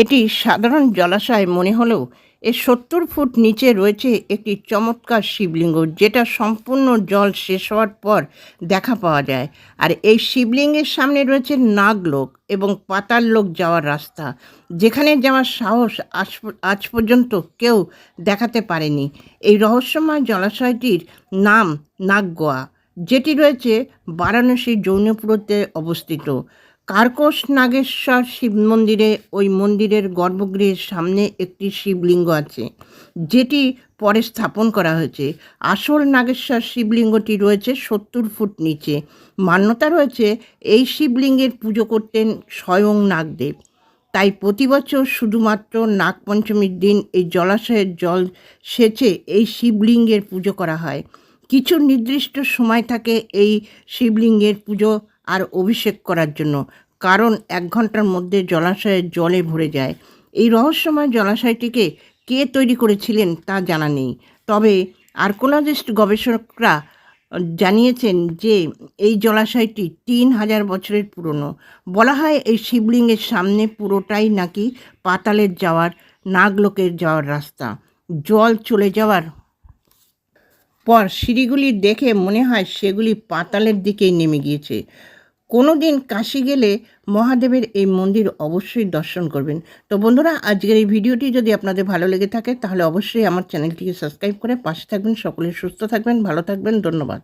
এটি সাধারণ জলাশয় মনে হলেও এর সত্তর ফুট নিচে রয়েছে একটি চমৎকার শিবলিঙ্গ, যেটা সম্পূর্ণ জল শেষ হওয়ার পর দেখা পাওয়া যায়। আর এই শিবলিঙ্গের সামনে রয়েছে নাগলোক এবং পাতাল লোক যাওয়ার রাস্তা, যেখানে যাওয়ার সাহস আজ আজ পর্যন্ত কেউ দেখাতে পারেনি। এই রহস্যময় জলাশয়টির নাম নাগগোয়া, যেটি রয়েছে বারাণসী জৌনপুরতে অবস্থিত। কার্কশ নাগেশ্বর শিব মন্দিরে, ওই মন্দিরের গর্ভগৃহের সামনে একটি শিবলিঙ্গ আছে, যেটি পরে স্থাপন করা হয়েছে। আসল নাগেশ্বর শিবলিঙ্গটি রয়েছে সত্তর ফুট নিচে। মান্যতা রয়েছে এই শিবলিঙ্গের পুজো করতেন স্বয়ং নাগদেব। তাই প্রতি বছর শুধুমাত্র নাগপঞ্চমীর দিন এই জলাশয়ের জল সেচে এই শিবলিঙ্গের পুজো করা হয়। কিছু নির্দিষ্ট সময় থাকে এই শিবলিঙ্গের পুজো আর অভিষেক করার জন্য। কারণ এক ঘণ্টার মধ্যে জলাশয়ের জলে ভরে যায়। এই রহস্যময় জলাশয়টিকে কে তৈরি করেছিলেন তা জানা নেই। তবে আর্কোলজিস্ট গবেষকরা জানিয়েছেন যে এই জলাশয়টি তিন হাজার বছরের পুরনো। বলা হয় এই শিবলিঙ্গের সামনে পুরোটাই নাকি পাতালের যাওয়ার, নাগলোকের যাওয়ার রাস্তা। জল চলে যাওয়ার পর সিঁড়িগুলি দেখে মনে হয় সেগুলি পাতালের দিকেই নেমে গিয়েছে। কোনো দিন কাশি গেলে মহাদেবের এই মন্দির অবশ্যই দর্শন করবেন। তো বন্ধুরা, আজকের এই ভিডিওটি যদি আপনাদের ভালো লেগে থাকে, তাহলে অবশ্যই আমার চ্যানেলটিকে সাবস্ক্রাইব করে পাশে থাকবেন, সকলে সুস্থ থাকবেন, ভালো থাকবেন, ধন্যবাদ।